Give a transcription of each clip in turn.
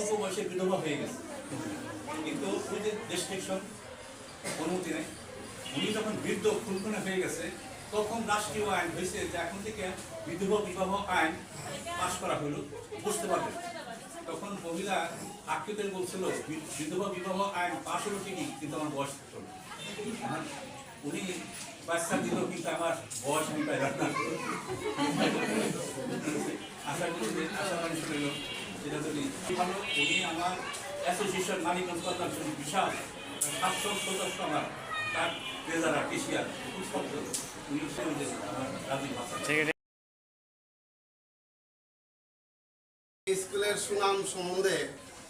অল্প বয়সে বিধবা হয়ে গেছে। কিন্তু ওই যে রেস্ট্রিকশন অনুমতি নেই। উনি যখন বৃদ্ধ খুনখুনে হয়ে গেছে, তখন রাষ্ট্রীয় আইন হয়েছে যে এখন থেকে বিধবা বিবাহ আইন পাশ করা হইল। বুঝতে পারবেন তখন মহিলা আক্ষেপের বলছিল বিধবা বিবাহ আইন পাশ হলো ঠিকই, কিন্তু আমার বয়স থাকতো উনি বাচ্চা দিল, কিন্তু আমার বয়স আমি পাইলাম না। আশা করি আশা করি শুনল সেটা উনি আমার অ্যাসোসিয়েশন মানিকগঞ্জ কর্তার বিশাল সাতশো সদস্য আমার তার ট্রেজারার কেশিয়ার শব্দ উনি আমার রাজীব ভাষা স্কুলের সুনাম সম্বন্ধে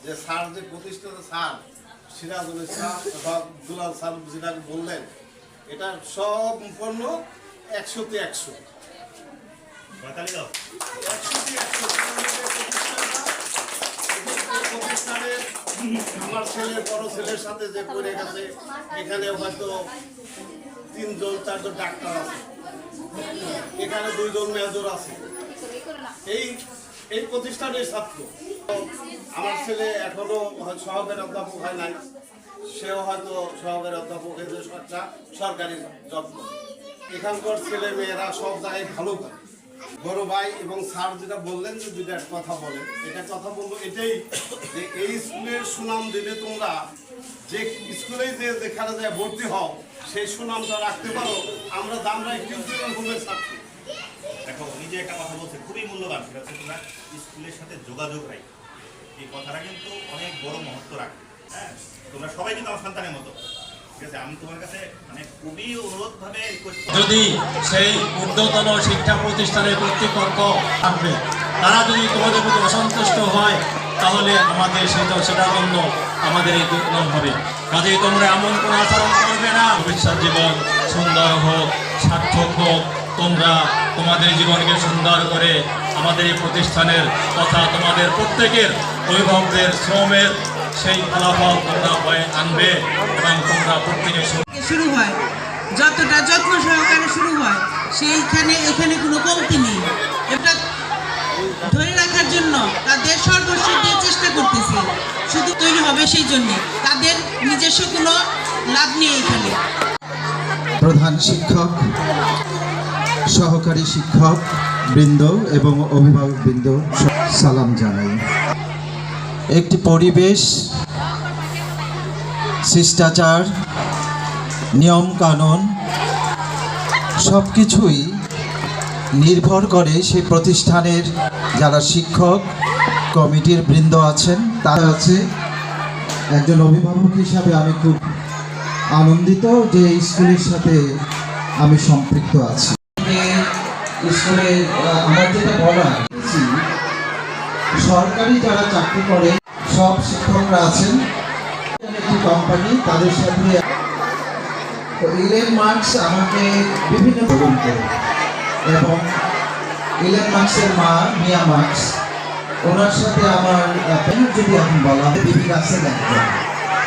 যে স্যার যে প্রতিষ্ঠাতা স্যার সিরাজুল ইসলাম দুলাল স্যার যেটা বললেন এটা সম্পূর্ণ একশোতে একশো তালি দাও একশোতে একশো প্রতিষ্ঠানে আমার ছেলে বড় ছেলের সাথে যে পড়ে গেছে এখানে হয়তো তিনজন, চারজন ডাক্তার আছে। এখানে দুইজন মেজর আছে। এই এই প্রতিষ্ঠানের ছাত্র। আমার ছেলে এখনও সহকারী অধ্যাপক হয় নাই। সেও হয়তো সহকারী অধ্যাপক সরকারি জব এখানকার ছেলে মেয়েরা সব জায়গায় ভালো করে। বড় ভাই এবং স্যার যেটা বললেন যে যদি দুইটা কথা বলেন এটা কথা বলব এটাই যে এই স্কুলের সুনাম দিলে তোমরা যে স্কুলেই যে যেখানে যায় ভর্তি হও, সেই সুনামটা রাখতে পারো। আমরা দামরা একটু হোমের ছাত্র দেখো, উনি যে একটা কথা বলছে খুবই মূল্যবান। সেটা হচ্ছে তোমরা স্কুলের সাথে যোগাযোগ রাখো। এই কথাটা কিন্তু অনেক বড় মহত্ব রাখে। হ্যাঁ? তোমরা সবাই কিন্তু আমার সন্তানের মতো। মানে যদি সেই ঊর্ধ্বতন শিক্ষা প্রতিষ্ঠানের কর্তৃপক্ষ থাকবে, তারা যদি তোমাদের প্রতি অসন্তুষ্ট হয়, তাহলে আমাদের সেটা সেটার জন্য আমাদের এই দুর্নাম হবে। কাজেই তোমরা এমন কোনো আচরণ করবে না। ভবিষ্যৎ জীবন সুন্দর হোক, সার্থক হোক, তোমরা তোমাদের জীবনকে সুন্দর করে আমাদের এই প্রতিষ্ঠানের তথা তোমাদের প্রত্যেকের অভিভাবকদের শ্রমের সেই ফলাফল তোমরা বয়ে আনবে এবং তোমরা প্রত্যেকে শুরু হয়। যতটা যত্ন সহকারে শুরু হয় সেইখানে এখানে কোনো কমতি নেই। এটা ধরে রাখার জন্য তাদের সর্বস্ব দিয়ে চেষ্টা করতেছে। শুধু তৈরি হবে সেই জন্যে। তাদের নিজস্ব কোনো লাভ নেই এখানে। প্রধান শিক্ষক সহকারী শিক্ষক বৃন্দ এবং অভিভাবক বৃন্দ সালাম জানাই। একটি পরিবেশ, শিষ্টাচার নিয়ম কানুন সব কিছুই নির্ভর করে সেই প্রতিষ্ঠানের যারা শিক্ষক, কমিটির বৃন্দ আছেন, তারা আছে একজন অভিভাবক হিসাবে আমি খুব আনন্দিত যে স্কুলের সাথে আমি সম্পৃক্ত আছি। স্কুলে আমার যেটা বলা সরকারি যারা চাকরি করে সব শিক্ষকরা আছেন। একটি কোম্পানি তাদের সাথে ইলেন মার্কস আমাকে বিভিন্ন গ্রহণ করে। এবং ইলেন মার্কসের মা মিয়া মার্কস ওনার সাথে আমার যদি এখন বলা হয়, বিবি গাছের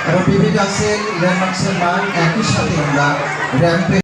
এবং বিবি গাছের ইলেন মার্কসের মা একই সাথে আমরা র্যাম্পে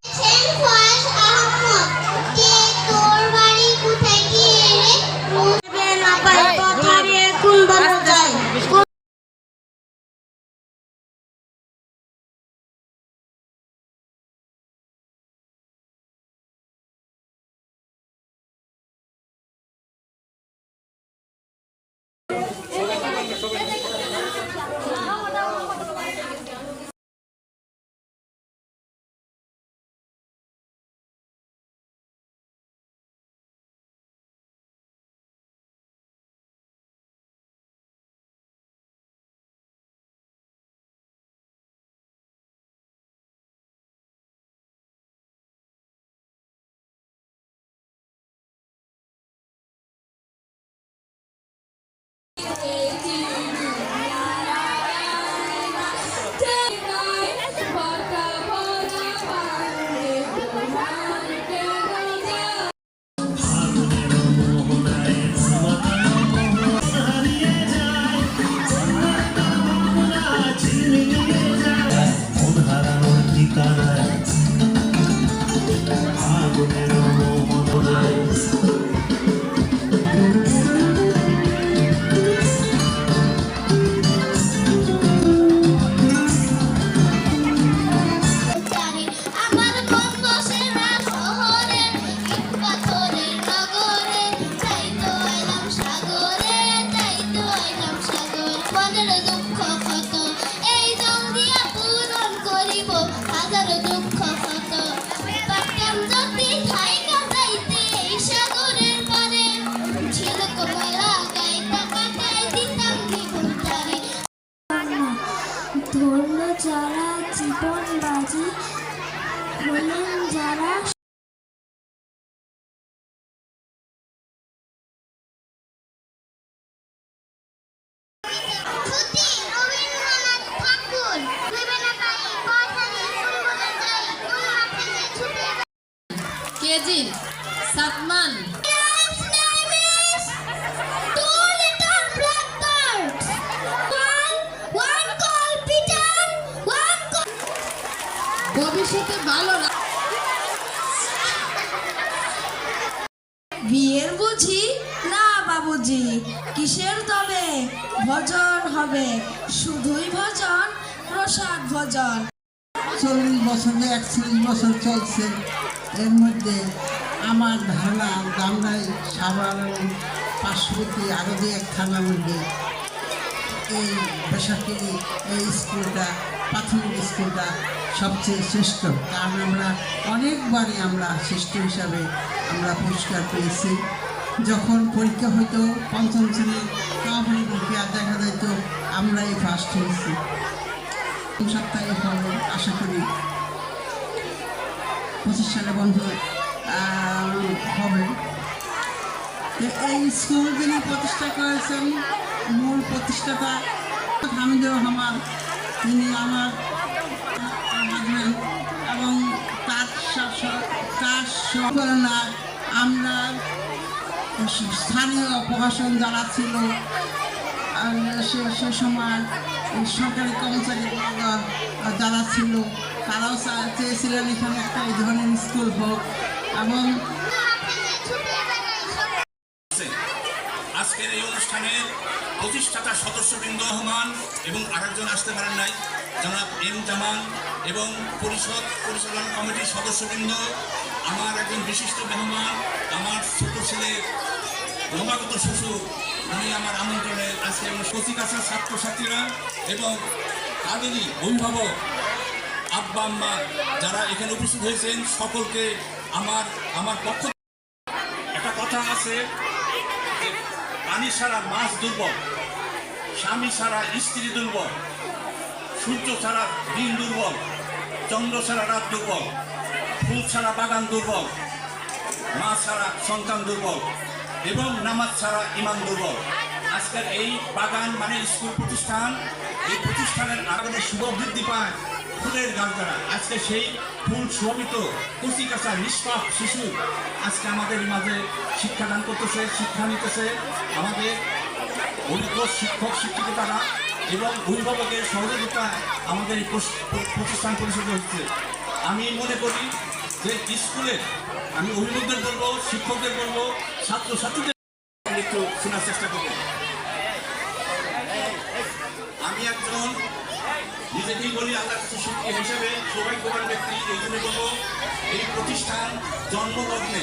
one called ভবিষ্যতে ভালো ভজন হবে। শুধুই ভজন, প্রসাদ ভজন। চল্লিশ বছরে একচল্লিশ বছর চলছে। এর মধ্যে আমার ধারণা গামরাই সাভার এবং পার্শ্ববর্তী আরও দু একখানা মধ্যে এই বেসরকারি এই স্কুলটা, প্রাথমিক স্কুলটা সবচেয়ে শ্রেষ্ঠ। কারণ আমরা অনেকবারই আমরা শ্রেষ্ঠ হিসাবে আমরা পুরস্কার পেয়েছি। যখন পরীক্ষা হতো পঞ্চম শ্রেণির সমাপনী পরীক্ষা দেখা যেত আমরাই ফার্স্ট হয়েছি। সপ্তাহে হবে আশা করি পঁচিশ সালে বন্ধ হবে। এই স্কুল যিনি প্রতিষ্ঠা করেছেন, মূল প্রতিষ্ঠাতা হামিদুর রহমান, তিনি আমার হাজব্যান্ড এবং তার তার আমরা স্থানীয় প্রশাসন যারা ছিল সে সময় সরকারি কর্মচারী যারা ছিল, তারাও চেয়েছিলেন এখানে একটা এই ধরনের স্কুল হোক এবং আজকের এই অনুষ্ঠানের প্রতিষ্ঠাতা সদস্যবৃন্দ রহমান এবং আরেকজন আসতে পারেন নাই, জনাব এম জামান এবং পরিষদ পরিচালনা কমিটির সদস্যবৃন্দ, আমার একজন বিশিষ্ট মেহমান, আমার ছোট ছেলে নবাগত শ্বশুর উনি আমার আমন্ত্রণে আজকে কচিকাছার ছাত্রছাত্রীরা এবং তাদেরই অভিভাবক আব্বা, আম্মা যারা এখানে উপস্থিত হয়েছেন সকলকে আমার আমার পক্ষ একটা কথা আছে যে পানি ছাড়া মাছ দুর্বল, স্বামী ছাড়া স্ত্রী দুর্বল, সূর্য ছাড়া দিন দুর্বল, চন্দ্র ছাড়া রাত দুর্বল, ফুল ছাড়া বাগান দুর্বল, মা ছাড়া সন্তান দুর্বল। এবং নামাজ ছাড়া ইমান দুর্বল। আজকের এই বাগান মানে স্কুল প্রতিষ্ঠান, এই প্রতিষ্ঠানের আগামী শুভ বৃদ্ধি পায় ফুলের গাছ দ্বারা আজকে সেই ফুল শোভিত কচি কাঁচা নিষ্পাপ শিশু আজকে আমাদের মাঝে শিক্ষাদান করতেছে, শিক্ষা নিতেছে। আমাদের অভিজ্ঞ শিক্ষক, শিক্ষিকারা এবং অভিভাবকের সহযোগিতায় আমাদের এই প্রতিষ্ঠান পরিচালিত হচ্ছে আমি মনে করি যে স্কুলে আমি অভিভাবকদের বলব, শিক্ষকদের বলব, ছাত্রছাত্রীদের একটু শোনার চেষ্টা করব। আমি একজন নিজেকেই বলি আল্লাহ কাছে শিক্ষক হিসেবে সৌভাগ্যবান ব্যক্তি এই জন্য বলব, এই প্রতিষ্ঠান জন্মলগ্নে